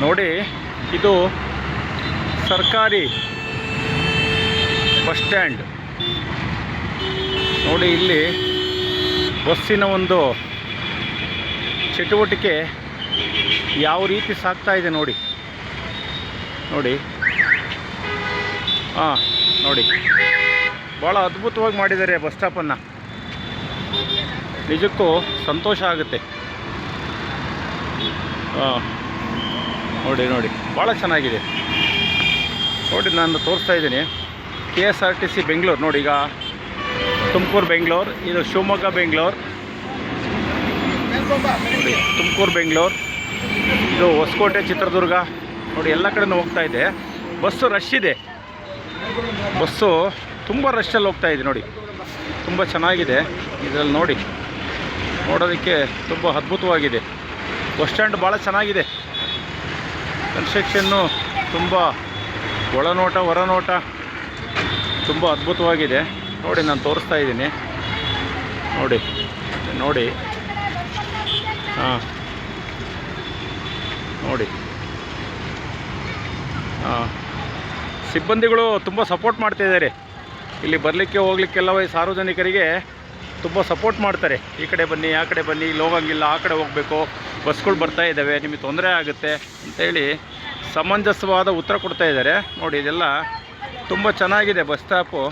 ನೋಡಿ, ಇದು ಸರ್ಕಾರಿ ಬಸ್ ಸ್ಟ್ಯಾಂಡ್. ನೋಡಿ, ಇಲ್ಲಿ ಬಸ್ಸಿನ ಒಂದು ಚಟುವಟಿಕೆ ಯಾವ ರೀತಿ ಸಾಗ್ತಾ ಇದೆ ನೋಡಿ. ನೋಡಿ. ಹಾಂ, ನೋಡಿ. ಭಾಳ ಅದ್ಭುತವಾಗಿ ಮಾಡಿದ್ದಾರೆ ಬಸ್ ಸ್ಟಾಪನ್ನು. ನಿಜಕ್ಕೂ ಸಂತೋಷ ಆಗುತ್ತೆ. ಹಾಂ. ನೋಡಿ ನೋಡಿ. ಭಾಳ ಚೆನ್ನಾಗಿದೆ. ನೋಡಿ, ನಾನು ತೋರಿಸ್ತಾ ಇದ್ದೀನಿ. K S R T C Bengaluru ನೋಡಿ ಈಗ. ತುಮಕೂರು ಬೆಂಗಳೂರು ಇದು ಶಿವಮೊಗ್ಗ ಬೆಂಗಳೂರು ನೋಡಿ, ತುಮಕೂರು ಬೆಂಗಳೂರು ಇದು ಹೊಸಕೋಟೆ, ಚಿತ್ರದುರ್ಗ. ನೋಡಿ, ಎಲ್ಲ ಕಡೆನೂ ಹೋಗ್ತಾ ಇದೆ. ಬಸ್ಸು ರಶ್ ಇದೆ. ಬಸ್ಸು ತುಂಬ ರಶ್ಶಲ್ಲಿ ಹೋಗ್ತಾ ಇದೆ, ನೋಡಿ. ತುಂಬ ಚೆನ್ನಾಗಿದೆ. ಇದರಲ್ಲಿ ನೋಡಿ. ನೋಡೋದಕ್ಕೆ ತುಂಬ ಅದ್ಭುತವಾಗಿದೆ. ಬಸ್ ಸ್ಟ್ಯಾಂಡ್ ಭಾಳ ಚೆನ್ನಾಗಿದೆ. ಕನ್ಸ್ಟ್ರಕ್ಷನ್ನು ತುಂಬ ಒಳನೋಟ, ಹೊರನೋಟ ತುಂಬ ಅದ್ಭುತವಾಗಿದೆ. ನೋಡಿ, ನಾನು ತೋರಿಸ್ತಾ ಇದ್ದೀನಿ. ನೋಡಿ ನೋಡಿ. ಹಾಂ. ನೋಡಿ. ಹಾಂ. ಸಿಬ್ಬಂದಿಗಳು ತುಂಬ ಸಪೋರ್ಟ್ ಮಾಡ್ತಿದ್ದಾರೆ ಇಲ್ಲಿ ಬರಲಿಕ್ಕೆ, ಹೋಗ್ಲಿಕ್ಕೆಲ್ಲ ಸಾರ್ವಜನಿಕರಿಗೆ ತುಂಬ ಸಪೋರ್ಟ್ ಮಾಡ್ತಾರೆ. ಈ ಕಡೆ ಬನ್ನಿ, ಆ ಕಡೆ ಬನ್ನಿ, ಇಲ್ಲಿ ಹೋಗಂಗಿಲ್ಲ, ಆ ಕಡೆ ಹೋಗಬೇಕು. ಬಸ್ಗಳು ಬರ್ತಾ ಇದ್ದಾವೆ, ನಿಮಗೆ ತೊಂದರೆ ಆಗುತ್ತೆ ಅಂತೇಳಿ ಸಮಂಜಸವಾದ ಉತ್ತರ ಕೊಡ್ತಾ ಇದ್ದಾರೆ. ನೋಡಿ, ಇದೆಲ್ಲ ತುಂಬ ಚೆನ್ನಾಗಿದೆ ಬಸ್ ಸ್ಟಾಪು.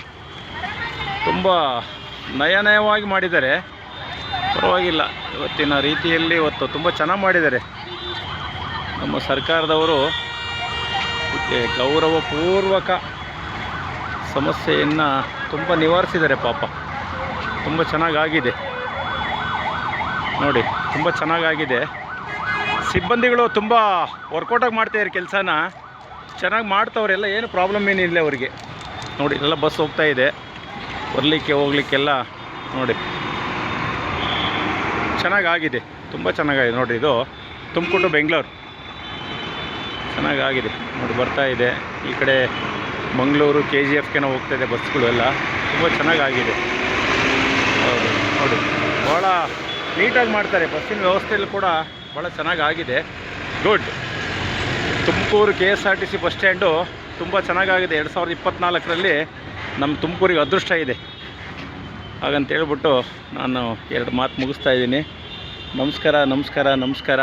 ತುಂಬ ನಯನಯವಾಗಿ ಮಾಡಿದ್ದಾರೆ. ಪರವಾಗಿಲ್ಲ, ಇವತ್ತಿನ ರೀತಿಯಲ್ಲಿ ಇವತ್ತು ತುಂಬ ಚೆನ್ನಾಗಿ ಮಾಡಿದ್ದಾರೆ. ನಮ್ಮ ಸರ್ಕಾರದವರು ಇದಕ್ಕೆ ಗೌರವಪೂರ್ವಕ ಸಮಸ್ಯೆಯನ್ನು ತುಂಬ ನಿವಾರಿಸಿದ್ದಾರೆ ಪಾಪ. ತುಂಬ ಚೆನ್ನಾಗಾಗಿದೆ. ನೋಡಿ, ತುಂಬ ಚೆನ್ನಾಗಾಗಿದೆ. ಸಿಬ್ಬಂದಿಗಳು ತುಂಬ ವರ್ಕೌಟಾಗಿ ಮಾಡ್ತಾಯಿದ್ದಾರೆ ಕೆಲಸನ. ಚೆನ್ನಾಗಿ ಮಾಡ್ತವ್ರೆಲ್ಲ, ಏನು ಪ್ರಾಬ್ಲಮ್ ಏನಿಲ್ಲ ಅವರಿಗೆ. ನೋಡಿ, ಎಲ್ಲ ಬಸ್ ಹೋಗ್ತಾ ಇದೆ. ಬರಲಿಕ್ಕೆ, ಹೋಗ್ಲಿಕ್ಕೆಲ್ಲ ನೋಡಿ. ಚೆನ್ನಾಗಾಗಿದೆ, ತುಂಬ ಚೆನ್ನಾಗಿದೆ ನೋಡಿ, ಇದು ತುಮಕೂರು, ಬೆಂಗಳೂರು. ಚೆನ್ನಾಗಾಗಿದೆ. ನೋಡಿ, ಬರ್ತಾ ಇದೆ. ಈ ಕಡೆ ಮಂಗಳೂರು ಕೆ ಜಿ ಎಫ್ಗೆನೋ ಹೋಗ್ತಾ ಇದೆ ಬಸ್ಗಳು ಎಲ್ಲ. ತುಂಬ ಚೆನ್ನಾಗಾಗಿದೆ. ಹೌದು, ನೋಡಿ ಭಾಳ ನೀಟಾಗಿ ಮಾಡ್ತಾರೆ. ಬಸ್ಸಿನ ವ್ಯವಸ್ಥೆಯಲ್ಲಿ ಕೂಡ ಭಾಳ ಚೆನ್ನಾಗಾಗಿದೆ. Good Tumakuru K S R T C bus stand ತುಂಬ ಚೆನ್ನಾಗಾಗಿದೆ. ಎರಡು ಸಾವಿರದ ಇಪ್ಪತ್ತ್ನಾಲ್ಕರಲ್ಲಿ ನಮ್ಮ ತುಮಕೂರಿಗೆ ಅದೃಷ್ಟ ಇದೆ. ಹಾಗಂತ ಹೇಳ್ಬಿಟ್ಟು ನಾನು ಎರಡು ಮಾತು ಮುಗಿಸ್ತಾ ಇದ್ದೀನಿ. ನಮಸ್ಕಾರ ನಮಸ್ಕಾರ ನಮಸ್ಕಾರ.